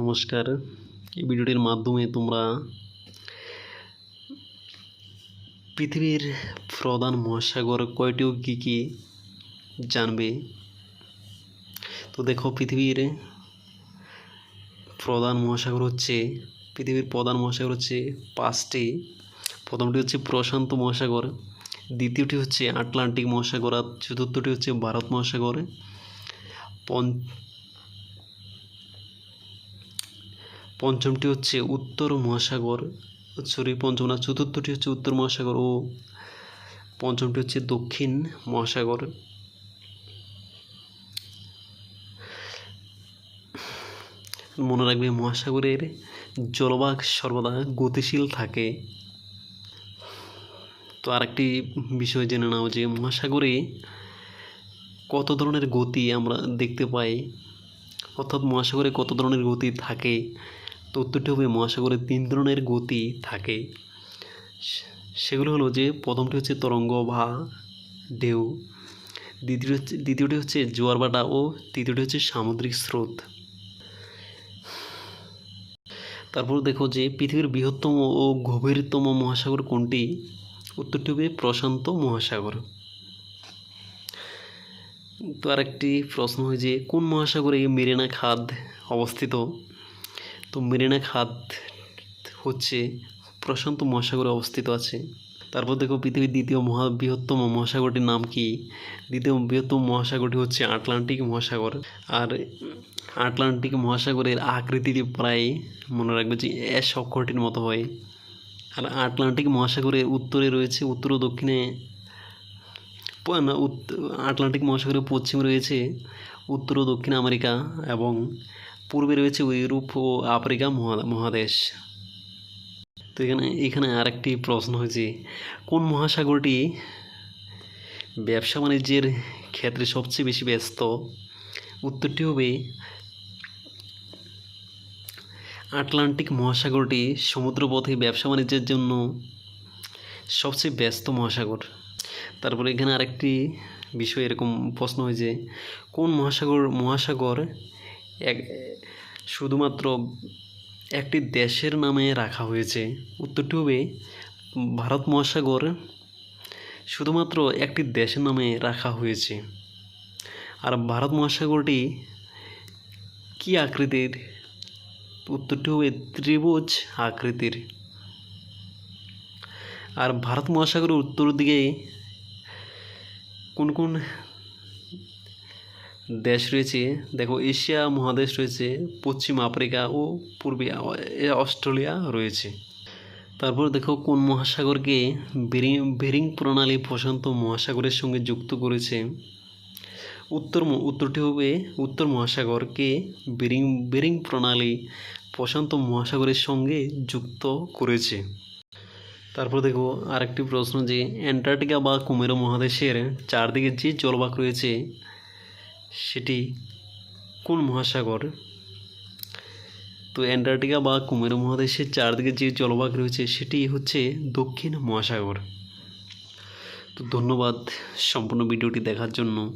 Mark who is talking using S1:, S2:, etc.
S1: নমস্কার। এই ভিডিওটির মাধ্যমে তোমরা পৃথিবীর প্রধান মহাসাগর কয়টি ও কী কী জানবে? তো দেখো, পৃথিবীর প্রধান মহাসাগর হচ্ছে, পৃথিবীর প্রধান মহাসাগর হচ্ছে পাঁচটি। প্রথমটি হচ্ছে প্রশান্ত মহাসাগর, দ্বিতীয়টি হচ্ছে আটলান্টিক মহাসাগর, আর চতুর্থটি হচ্ছে ভারত মহাসাগর। পঞ্চ পঞ্চমটি হচ্ছে উত্তর মহাসাগর, সরি, পঞ্চম না, চতুর্থটি হচ্ছে উত্তর মহাসাগর ও পঞ্চমটি হচ্ছে দক্ষিণ মহাসাগর। মনে রাখবে মহাসাগরের জলভাগ সর্বদা গতিশীল থাকে। তো আরেকটি বিষয় জেনে নাও যে মহাসাগরে কত ধরনের গতি আমরা দেখতে পাই, অর্থাৎ মহাসাগরে কত ধরনের গতি থাকে তো উত্তরটি হবে মহাসাগরে তিন ধরনের গতি থাকে। সেগুলো হলো যে, প্রথমটি হচ্ছে তরঙ্গ বা ঢেউ দ্বিতীয় হচ্ছে, দ্বিতীয়টি হচ্ছে জোয়ার ভাটা ও তৃতীয়টি হচ্ছে সামুদ্রিক স্রোত। তারপর দেখো যে, পৃথিবীর বৃহত্তম ও গভীরতম মহাসাগর কোনটি? উত্তরটি হবে প্রশান্ত মহাসাগর। তো আরেকটি প্রশ্ন হয় যে, কোন মহাসাগরে মেরিনা খাদ অবস্থিত? তো মেরিনা খাদ হচ্ছে প্রশান্ত মহাসাগরে অবস্থিত আছে। তারপর দেখো পৃথিবীর দ্বিতীয় মহা, বৃহত্তম মহাসাগরটির নাম কি? দ্বিতীয় বৃহত্তম মহাসাগরটি হচ্ছে আটলান্টিক মহাসাগর। আর আটলান্টিক মহাসাগরের আকৃতিটি প্রায়, মনে রাখবে যে এস অক্ষরটির মতো হয়। আর আটলান্টিক মহাসাগরের উত্তরে রয়েছে, উত্তর ও দক্ষিণে আটলান্টিক মহাসাগরের পশ্চিমে রয়েছে উত্তর ও দক্ষিণ আমেরিকা এবং পূর্বে রয়েছে ইউরোপ ও আফ্রিকা মহা- মহাদেশ। তো এখানে এখানে আরেকটি প্রশ্ন হয়েছে, কোন মহাসাগরটি ব্যবসা বাণিজ্যের ক্ষেত্রে সবচেয়ে বেশি ব্যস্ত? উত্তরটি হবে, আটলান্টিক মহাসাগরটি সমুদ্রপথে ব্যবসা বাণিজ্যের জন্য সবচেয়ে ব্যস্ত মহাসাগর। তারপরে এখানে আরেকটি বিষয় এরকম প্রশ্ন হয়েছে, কোন মহাসাগর মহাসাগর এক শুধুমাত্র একটি দেশের নামে রাখা হয়েছে। উত্তরটি হবে ভারত মহাসাগর শুধুমাত্র একটি দেশের নামে রাখা হয়েছে। আর ভারত মহাসাগরটি কী আকৃতির? উত্তরটি হবে ত্রিভুজ আকৃতির। আর ভারত মহাসাগরের উত্তর দিকে কোন কোন দেশ রয়েছে, দেখো এশিয়া মহাদেশ রয়েছে, পশ্চিম আফ্রিকা ও পূর্বে অস্ট্রেলিয়া রয়েছে। তারপর দেখো কোন মহাসাগরকে বেরিং বেরিং প্রণালী প্রশান্ত মহাসাগরের সঙ্গে যুক্ত করেছে? উত্তর উত্তরটি হবে উত্তর মহাসাগরকে বেরিং বেরিং প্রণালী প্রশান্ত মহাসাগরের সঙ্গে যুক্ত করেছে। তারপর দেখো আরেকটি প্রশ্ন যে অ্যান্টার্কটিকা বা কুমেরো মহাদেশের চারদিকে যে জলবাক রয়েছে সেটি কোন মহাসাগর? তো অ্যান্টার্কটিকা বা কুমের মহাদেশের চারদিকে যে জলভাগ রয়েছে, সেটি হচ্ছে দক্ষিণ মহাসাগর। তো ধন্যবাদ সম্পূর্ণ ভিডিওটি দেখার জন্য।